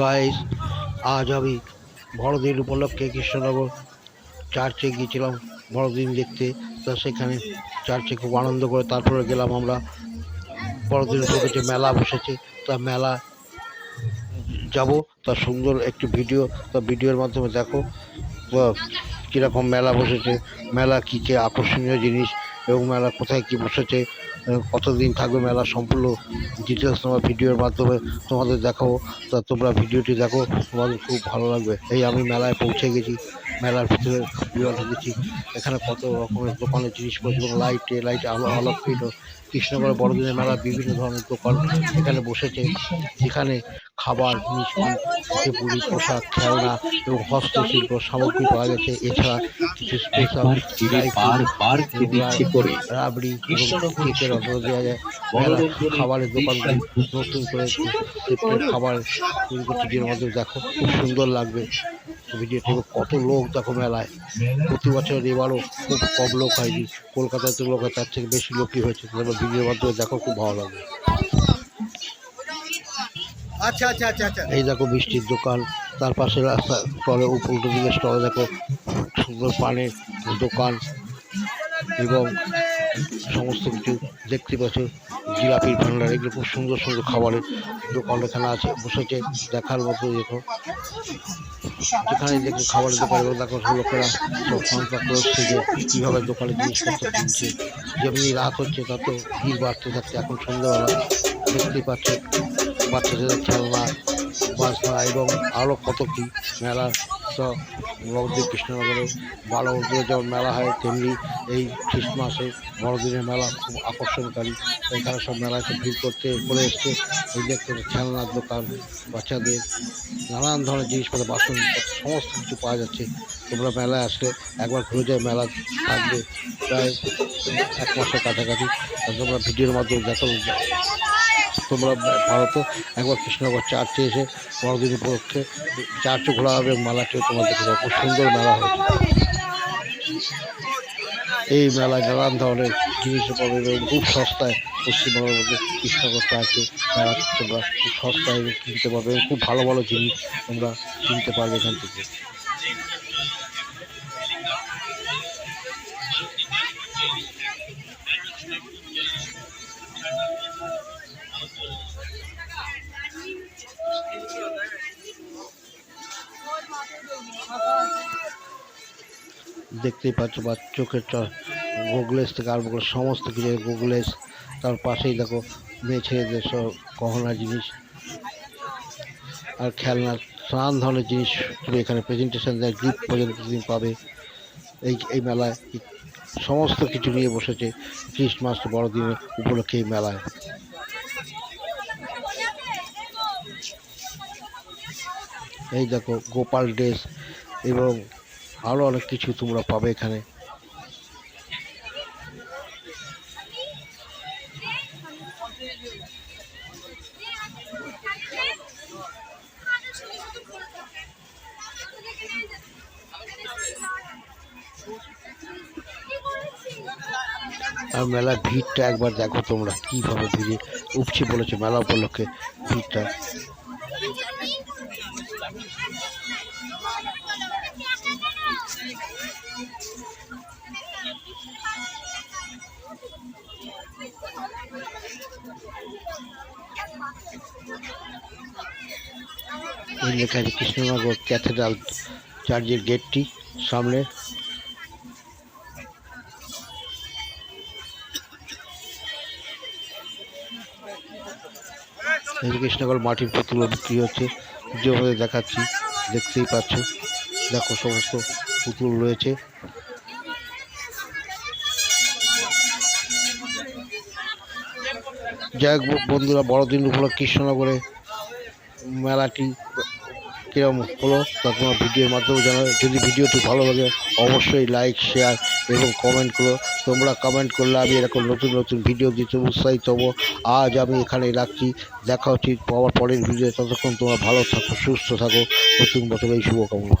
Guys, আজ আমি বড়দিন উপলক্ষে কৃষ্ণনগর চার্চে গিয়েছিলাম, বড়দিন দেখতে। তা সেখানে চার্চে খুব আনন্দ করে তারপরে গেলাম আমরা। বড়দিন উপলক্ষে মেলা বসেছে, তা মেলা যাব তার সুন্দর একটি ভিডিও, তা ভিডিওর মাধ্যমে দেখো তো কীরকম মেলা বসেছে, মেলা কী কী আকর্ষণীয় জিনিস, এবং মেলা কোথায় কী বসেছে কতদিন থাকবে মেলা সম্পূর্ণ ডিটেলস তোমার ভিডিওর মাধ্যমে তোমাদের দেখাবো। তা তোমরা ভিডিওটি দেখো, তোমাদের খুব ভালো লাগবে। এই আমি মেলায় পৌঁছে গেছি, মেলার ভিতরে বিরল হয়েছি। এখানে কত রকমের দোকানের জিনিসপত্র এবং লাইটে লাইট আলো আলোকিত কৃষ্ণগড় বড়দিনের মেলা বিভিন্ন ধরনের দোকান এখানে বসেছে। যেখানে খাবার মিষ্টি পুরি পোশাক খেলনা এবং হস্তশিল্প সামগ্রী পাওয়া গেছে। এছাড়া কিছু স্পেশাল রাবড়ি এবং কেকের অর্ডার দেওয়া যায়। মেলা খাবারের দোকানগুলি নতুন করে খাবার দেখো খুব সুন্দর লাগবে। ভিডিওটি কত লোক দেখো মেলায়। প্রতি বছর এবারও খুব কম লোক হয়নি। কলকাতায় তো লোক হয় তার থেকে বেশি লোকই হয়েছে। ভিডিওর মাধ্যমে দেখো খুব ভালো লাগবে। আচ্ছা আচ্ছা আচ্ছা আচ্ছা। এই দেখো মিষ্টির দোকান, তার পাশে রাস্তা স্টলে উল্টো দিকে স্টলে দেখো সুন্দর পানের দোকান এবং সমস্ত কিছু দেখতে পাচ্ছ। জিলাপির ভান্ডার, এগুলো খুব সুন্দর সুন্দর খাবারের দোকান এখানে আছে। বসেছে, দেখার মতো দেখো। যেখানে দেখো খাবারের দোকান এবং দেখো লোকেরা সব সংখ্যা করছে যে কীভাবে দোকানে জিনিসপত্র কিনছে। যেমনি রাত হচ্ছে, তত ভিড় বাড়তে থাকছে। এখন সন্ধ্যাবেলা দেখতেই পাচ্ছে। বাচ্চাদের খেলনা বাসনা এবং আরও কত কী মেলা নবদ্বীপ কৃষ্ণনগরে ভালো যেমন মেলা হয়, তেমনি এই খ্রিস্টমাসে বড়দিনের মেলা খুব আকর্ষণকারী। এখানে সব খুব ভিড় করতে, করে এসছে। এই দেখতে খেলনার দোকান, বাচ্চাদের নানান ধরনের জিনিসপত্র, বাসন, সমস্ত কিছু পাওয়া যাচ্ছে। তোমরা মেলায় আসলে একবার ঘুরে যায় মেলা থাকবে প্রায় এক মাসের কাছাকাছি। তোমরা ভিডিওর মাধ্যমে দেখো। তোমরা ভারত একবার কৃষ্ণনগর চার্চে এসে বড়দিন উপলক্ষে চার্চও ঘোরা হবে মেলাটিও তোমাদের। খুব সুন্দর মেলা হয়েছে এই মেলায় নানান ধরনের জিনিস পাবে এবং খুব সস্তায় পশ্চিমবঙ্গের মধ্যে কৃষ্ণনগর চার্চে মেলা তোমরা খুব সস্তায় কিনতে পারবে এবং খুব ভালো ভালো জিনিস তোমরা কিনতে পারবে এখান থেকে দেখতেই পাচ্ছ বা চোখের গোগলেস থেকে আরম্ভ করে সমস্ত কিছু গোগলেস তার পাশেই দেখো মেয়ে ছেলেদের সব গহনা জিনিস আর খেলনা নানান ধরনের জিনিস তুমি এখানে প্রেজেন্টেশন দেয় গিফট পর্যন্ত তুমি পাবে। এই এই মেলায় সমস্ত কিছু নিয়ে বসেছে খ্রিস্টমাস বড়দিনের উপলক্ষে এই মেলায়। এই দেখো, গোপাল ড্রেস এবং আরও অনেক কিছু তোমরা পাবে এখানে। আর মেলার ভিড়টা একবার দেখো তোমরা, কীভাবে ভিড়ে উপচে বলেছে মেলা উপলক্ষে ভিড়টা। লেখা আছে কৃষ্ণনগর ক্যাথেড্রাল চার্চের গেটটি সামনে। কৃষ্ণনগর মাটির পুতুল বিক্রি হচ্ছে। যেভাবে দেখাচ্ছি, দেখতেই পাচ্ছ। দেখো সমস্ত পুতুল রয়েছে। যাই হোক বন্ধুরা, বড়দিন উপলক্ষে কৃষ্ণনগরে মেলাটি কিরম হলো তা তোমার ভিডিওর মাধ্যমে জানাবে। যদি ভিডিওটি ভালো লাগে, অবশ্যই লাইক শেয়ার এবং কমেন্ট করো। তোমরা কমেন্ট করলে আমি এরকম নতুন নতুন ভিডিও দিতে উৎসাহিত হব। আজ আমি এখানে রাখছি। দেখা উচিত পাওয়ার পরের ভিডিও ততক্ষণ তোমরা ভালো থাকো, সুস্থ থাকো। নতুন বছর এই শুভকামনা।